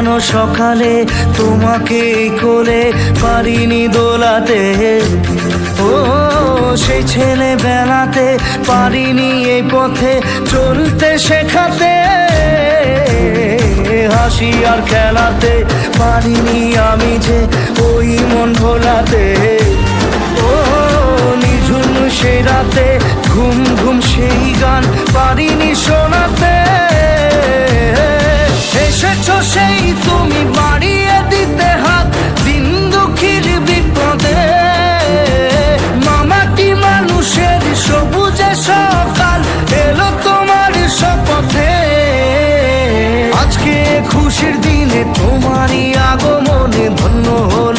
হারানো সকালে তোমাকে কোলে পারিনি দোলাতে। ও, সেই ছেলে বেলাতে পারিনি এই পথে চলতে শেখাতে। হাসি আর খেলাতে পারিনি আমি যে ওই মন ভোলাতে। ও, নিঝুম সেই রাতে ঘুম ঘুম সেই গান পারিনি শোনাতে। খুশির দিনে তোমারই আগমনে ধন্য হয়ে